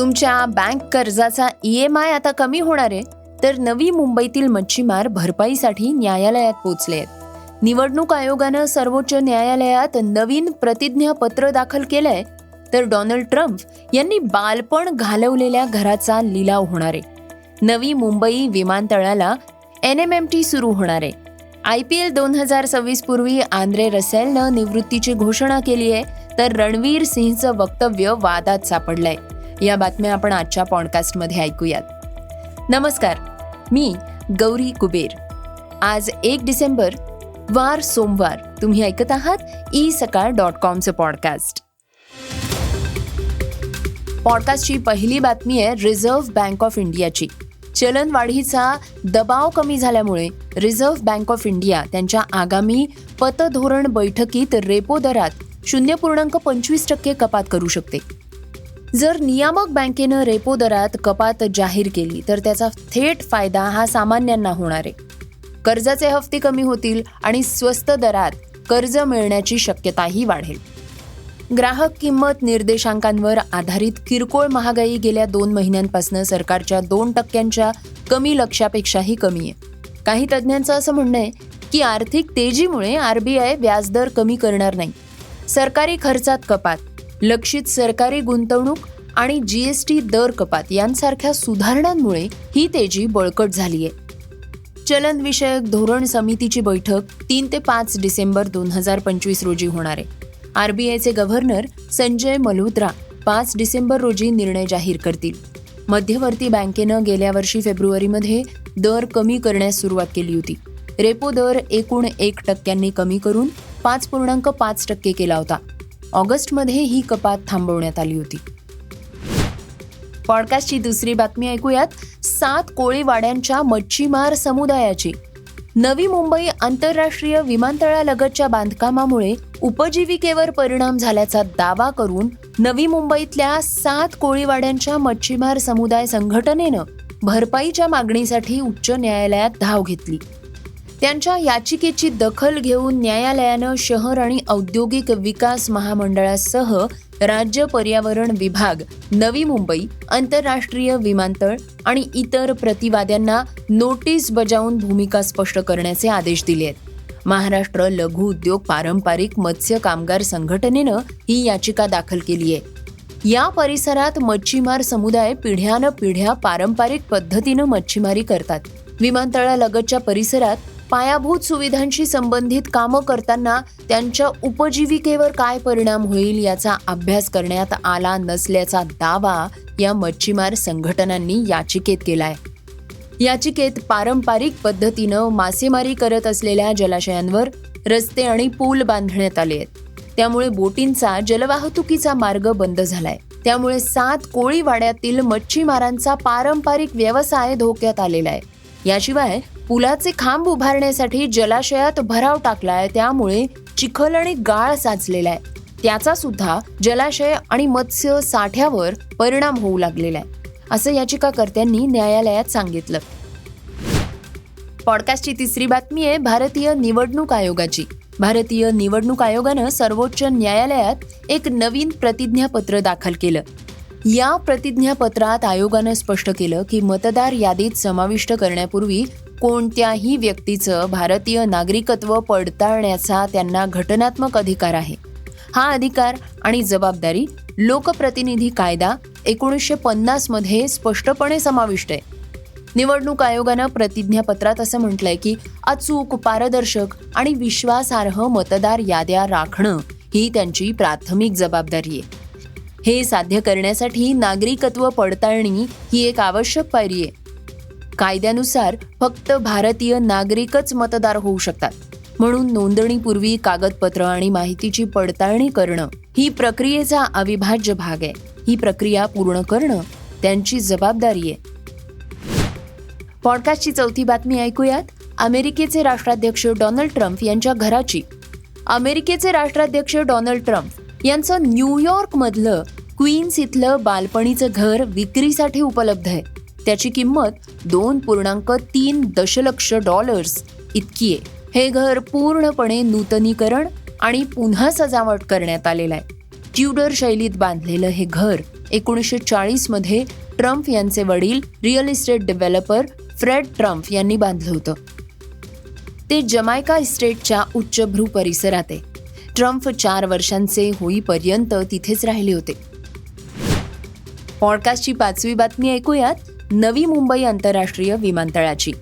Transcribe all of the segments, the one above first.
तुमच्या बँक कर्जाचा E M I आता कमी होणार आहे तर नवी मुंबईतील मच्छीमार भरपाईसाठी न्यायालयात पोचले आहेत. निवडणूक आयोगानं सर्वोच्च न्यायालयात नवीन प्रतिज्ञापत्र दाखल केलंय तर डोनाल्ड ट्रम्प यांनी बालपण घालवलेल्या घराचा लिलाव होणार आहे. नवी मुंबई विमानतळाला एन एम एम टी सुरू होणार आहे. आय पी एल दोन हजार सव्वीस पूर्वी आंद्रे रसेलनं निवृत्तीची घोषणा केली आहे तर रणवीर सिंहचं वक्तव्य वादात सापडलंय. या बातम्या आपण आजच्या पॉडकास्टमध्ये ऐकूयात. नमस्कार मी गौरी कुबेर. आज एक डिसेंबर वार सोमवार. तुम्ही ऐकत आहात ई सकाळ डॉट कॉमचं पॉडकास्ट पॉडकास्टची पहिली बातमी आहे रिझर्व्ह बँक ऑफ इंडियाची. चलनवाढीचा दबाव कमी झाल्यामुळे रिझर्व्ह बँक ऑफ इंडिया त्यांच्या आगामी पतधोरण बैठकीत रेपो दरात शून्य पूर्णांक पंचवीस टक्के कपात करू शकते. जर नियामक बँकेनं रेपो दरात कपात जाहीर केली तर त्याचा थेट फायदा हा सामान्यांना होणार आहे. कर्जाचे हफ्ते कमी होतील आणि स्वस्त दरात कर्ज मिळण्याची शक्यताही वाढेल. ग्राहक किंमत निर्देशांकांवर आधारित किरकोळ महागाई गेल्या दोन महिन्यांपासून सरकारच्या दोन टक्क्यांच्या कमी लक्ष्यापेक्षाही कमी आहे. काही तज्ज्ञांचं असं म्हणणं आहे की आर्थिक तेजीमुळे आरबीआय व्याजदर कमी करणार नाही. सरकारी खर्चात कपात लक्षित सरकारी गुंतवणूक आणि जीएसटी दर कपात यांसारख्या सुधारणांमुळे ही तेजी बळकट झाली आहे चलनविषयक धोरण समितीची बैठक तीन ते पाच डिसेंबर दोन हजार पंचवीस रोजी होणार आहे. आरबीआयचे गव्हर्नर संजय मल्होत्रा पाच डिसेंबर रोजी निर्णय जाहीर करतील. मध्यवर्ती बँकेनं गेल्या वर्षी फेब्रुवारीमध्ये दर कमी करण्यास सुरुवात केली होती. रेपो दर एकूण एक टक्क्यांनी कमी करून पाच पूर्णांक पाच टक्के केला होता. ऑगस्टमध्ये ही कपात थांबवण्यात आली होती. पॉडकास्टची दुसरी बातमी ऐकूयात. सात कोळीवाड्यांच्या मच्छीमार समुदायाची. नवी मुंबई आंतरराष्ट्रीय विमानतळालगतच्या बांधकामामुळे उपजीविकेवर परिणाम झाल्याचा दावा करून नवी मुंबईतल्या सात कोळीवाड्यांच्या मच्छीमार समुदाय संघटनेनं भरपाईच्या मागणीसाठी उच्च न्यायालयात धाव घेतली. त्यांच्या याचिकेची दखल घेऊन न्यायालयानं शहर आणि औद्योगिक विकास महामंडळासह राज्य पर्यावरण विभाग नवी मुंबई आंतरराष्ट्रीय विमानतळ आणि इतर प्रतिवाद्यांना नोटीस बजावून भूमिका स्पष्ट करण्याचे आदेश दिले आहेत. महाराष्ट्र लघु उद्योग पारंपरिक मत्स्य कामगार संघटनेनं ही याचिका दाखल केली आहे. या परिसरात मच्छीमार समुदाय पिढ्यानपिढ्या पारंपरिक पद्धतीनं मच्छीमारी करतात. विमानतळालगतच्या परिसरात पायाभूत सुविधांशी संबंधित कामं करताना त्यांच्या उपजीविकेवर काय परिणाम होईल याचा अभ्यास करण्यात आला नसल्याचा दावा या मच्छीमार संघटनांनी याचिकेत केलाय. याचिकेत पारंपरिक पद्धतीनं मासेमारी करत असलेल्या जलाशयांवर रस्ते आणि पूल बांधण्यात आले आहेत. त्यामुळे बोटींचा जलवाहतुकीचा मार्ग बंद झालाय. त्यामुळे सात कोळीवाड्यातील मच्छीमारांचा पारंपरिक व्यवसाय धोक्यात आलेला आहे. याशिवाय पुलाचे खांब उभारण्यासाठी जलाशयात भराव टाकलाय त्यामुळे चिखल आणि गाळ साचलेला आहे त्याचा सुद्धा जलाशय आणि मत्स्य साठ्यावर परिणाम होऊ लागलेला आहे असं याचिकाकर्त्यांनी न्यायालयात सांगितलं. पॉडकास्टची तिसरी बातमी आहे भारतीय निवडणूक आयोगाची. भारतीय निवडणूक आयोगानं सर्वोच्च न्यायालयात एक नवीन प्रतिज्ञापत्र दाखल केलं. या प्रतिज्ञापत्रात आयोगानं स्पष्ट केलं की मतदार यादीत समाविष्ट करण्यापूर्वी कोणत्याही व्यक्तीचं भारतीय नागरिकत्व पडताळण्याचा त्यांना घटनात्मक अधिकार आहे. हा अधिकार आणि जबाबदारी लोकप्रतिनिधी कायदा एकोणीसशे पन्नासमध्ये स्पष्टपणे समाविष्ट आहे. निवडणूक आयोगानं प्रतिज्ञापत्रात असं म्हटलंय की अचूक पारदर्शक आणि विश्वासार्ह मतदार याद्या राखणं ही त्यांची प्राथमिक जबाबदारी आहे. हे साध्य करण्यासाठी नागरिकत्व पडताळणी ही एक आवश्यक पायरी आहे. कायद्यानुसार फक्त भारतीय नागरिकच मतदार होऊ शकतात. म्हणून नोंदणीपूर्वी कागदपत्र आणि माहितीची पडताळणी करणं ही प्रक्रियेचा अविभाज्य भाग आहे. ही प्रक्रिया पूर्ण करणं त्यांची जबाबदारी आहे. पॉडकास्टची चौथी बातमी ऐकूयात. अमेरिकेचे राष्ट्राध्यक्ष डोनाल्ड ट्रम्प यांच्या घराची. अमेरिकेचे राष्ट्राध्यक्ष डोनाल्ड ट्रम्प यांचं न्यूयॉर्कमधलं क्वीन्स इथलं बालपणीचं घर विक्रीसाठी उपलब्ध आहे. त्याची किंमत दोन पूर्णांक तीन दशलक्ष डॉलर्स इतकी आहे. हे घर पूर्णपणे नूतनीकरण आणि पुन्हा सजावट करण्यात आलेलं आहे. ट्युडर शैलीत बांधलेलं हे घर एकोणीसशे चाळीसमध्ये ट्रम्प यांचे वडील real estate developer Fred Trump यांनी बांधलं होतं. ते जमायका इस्टेटच्या उच्चभ्रू परिसरात आहे. ट्रम्प चार वर्षांचे होईपर्यंत तिथेच राहिले होते. पॉडकास्टची पाचवी बातमी ऐकूयात. नवी मुंबई आंतरराष्ट्रीय विमानतळाची.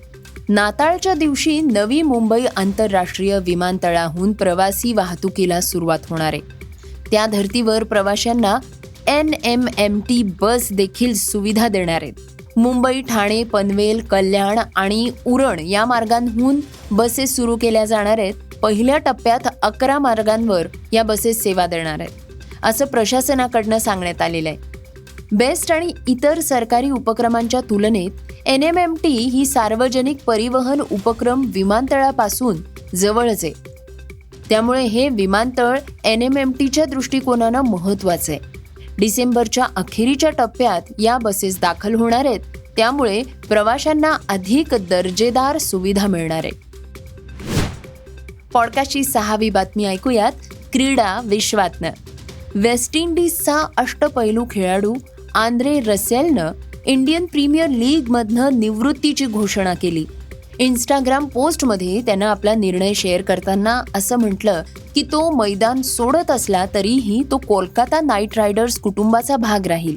नाताळच्या दिवशी नवी मुंबई आंतरराष्ट्रीय विमानतळाहून प्रवासी वाहतुकीला सुरुवात होणार आहे. त्या धर्तीवर प्रवाशांना N M M T bus देखील सुविधा देणार आहेत. मुंबई ठाणे पनवेल कल्याण आणि उरण या मार्गांहून बसेस सुरू केल्या जाणार आहेत. पहिल्या टप्प्यात अकरा मार्गांवर या बसेस सेवा देणार आहेत असं प्रशासनाकडनं सांगण्यात आलेलं आहे. बेस्ट आणि इतर सरकारी उपक्रमांच्या तुलनेत एन एम एम टी ही सार्वजनिक परिवहन उपक्रम विमानतळापासून जवळच आहे. त्यामुळे हे विमानतळ एन एम एम टीच्या दृष्टिकोनानं महत्वाचं आहे. डिसेंबरच्या अखेरीच्या टप्प्यात या बसेस दाखल होणार आहेत त्यामुळे प्रवाशांना अधिक दर्जेदार सुविधा मिळणार आहे पॉडकास्टची सहावी बातमी ऐकूयात. क्रीडा विश्वातनं. वेस्ट इंडिजचा अष्टपैलू खेळाडू आंद्रे रसेलनं इंडियन प्रीमियर लीगमधनं निवृत्तीची घोषणा केली. इंस्टाग्राम पोस्टमध्ये त्यानं आपला निर्णय शेअर करताना असं म्हटलं की तो मैदान सोडत असला तरीही तो कोलकाता नाईट रायडर्स कुटुंबाचा भाग राहील.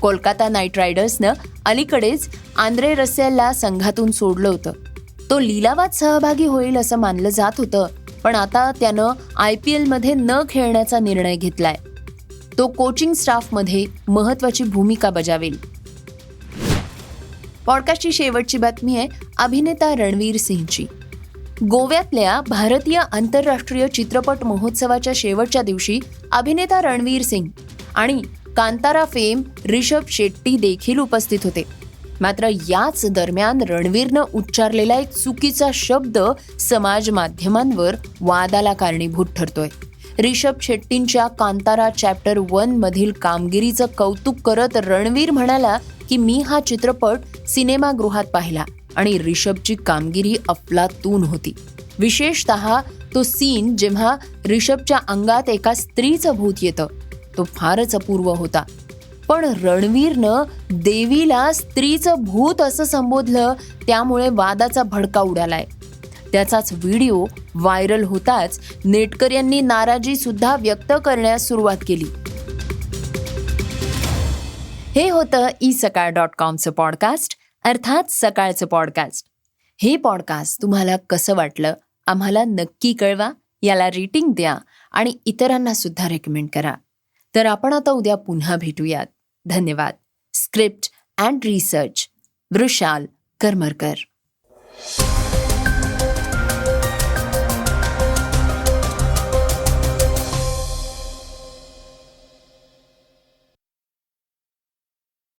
कोलकाता नाईट रायडर्सनं अलीकडेच आंद्रे रसेलला संघातून सोडलं होतं. तो लिलावात सहभागी होईल असं मानलं जात होतं पण आता त्यानं आय पी एलमध्ये न खेळण्याचा निर्णय घेतलाय. तो कोचिंग स्टाफमध्ये महत्वाची भूमिका बजावेल. पॉडकास्टची शेवटची बातमी आहे अभिनेता रणवीर सिंगची गोव्यातल्या भारतीय आंतरराष्ट्रीय चित्रपट महोत्सवाच्या शेवटच्या दिवशी अभिनेता रणवीर सिंग आणि कांतारा फेम रिषभ शेट्टी देखील उपस्थित होते. मात्र याच दरम्यान रणवीरनं उच्चारलेला एक चुकीचा शब्द समाज माध्यमांवर वादाला कारणीभूत ठरतोय. रिषभ शेट्टींच्या कांतारा चॅप्टर वन मधील कामगिरीचं कौतुक करत रणवीर म्हणाला की मी हा चित्रपट सिनेमागृहात पाहिला आणि रिषभची कामगिरी अफलातून होती. विशेषतः तो सीन जेव्हा रिषभच्या अंगात एका स्त्रीचं भूत येतं तो फारच अपूर्व होता. पण रणवीरनं देवीला स्त्रीचं भूत असं संबोधलं त्यामुळे वादाचा भडका उडालाय. त्याचाच व्हिडिओ व्हायरल होताच नेटकऱ्यांनी नाराजी सुद्धा व्यक्त करण्यास सुरुवात केली. हे होतं ई सकाळ डॉट कॉमचं पॉडकास्ट अर्थात सकाळचं पॉडकास्ट. हे पॉडकास्ट तुम्हाला कसं वाटलं आम्हाला नक्की कळवा याला रेटिंग द्या आणि इतरांना सुद्धा रेकमेंड करा. तर आपण आता उद्या पुन्हा भेटूयात. धन्यवाद। Script and research Vrushal Karmarkar.